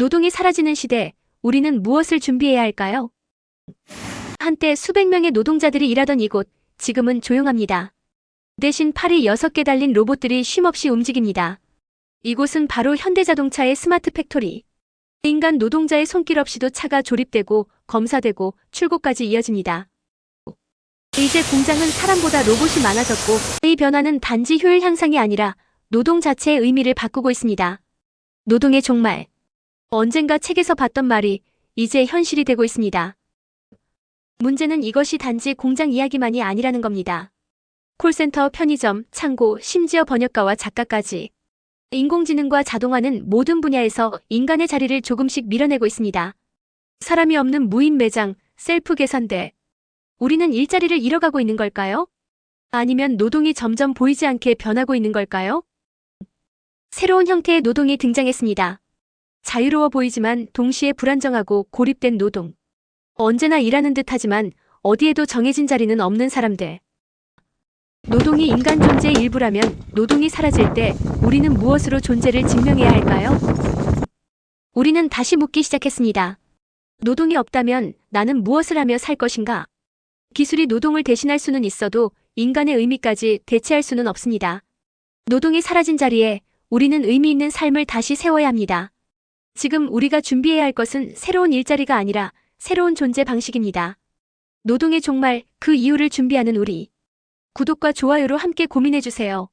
노동이 사라지는 시대, 우리는 무엇을 준비해야 할까요? 한때 수백 명의 노동자들이 일하던 이곳, 지금은 조용합니다. 대신 팔이 6개 달린 로봇들이 쉼없이 움직입니다. 이곳은 바로 현대자동차의 스마트 팩토리. 인간 노동자의 손길 없이도 차가 조립되고 검사되고 출고까지 이어집니다. 이제 공장은 사람보다 로봇이 많아졌고 이 변화는 단지 효율 향상이 아니라 노동 자체의 의미를 바꾸고 있습니다. 노동의 종말. 언젠가 책에서 봤던 말이 이제 현실이 되고 있습니다. 문제는 이것이 단지 공장 이야기만이 아니라는 겁니다. 콜센터, 편의점, 창고, 심지어 번역가와 작가까지. 인공지능과 자동화는 모든 분야에서 인간의 자리를 조금씩 밀어내고 있습니다. 사람이 없는 무인 매장, 셀프 계산대. 우리는 일자리를 잃어가고 있는 걸까요? 아니면 노동이 점점 보이지 않게 변하고 있는 걸까요? 새로운 형태의 노동이 등장했습니다. 자유로워 보이지만 동시에 불안정하고 고립된 노동. 언제나 일하는 듯 하지만 어디에도 정해진 자리는 없는 사람들. 노동이 인간 존재의 일부라면 노동이 사라질 때 우리는 무엇으로 존재를 증명해야 할까요? 우리는 다시 묻기 시작했습니다. 노동이 없다면 나는 무엇을 하며 살 것인가? 기술이 노동을 대신할 수는 있어도 인간의 의미까지 대체할 수는 없습니다. 노동이 사라진 자리에 우리는 의미 있는 삶을 다시 세워야 합니다. 지금 우리가 준비해야 할 것은 새로운 일자리가 아니라 새로운 존재 방식입니다. 노동의 종말, 그 이유를 준비하는 우리. 구독과 좋아요로 함께 고민해주세요.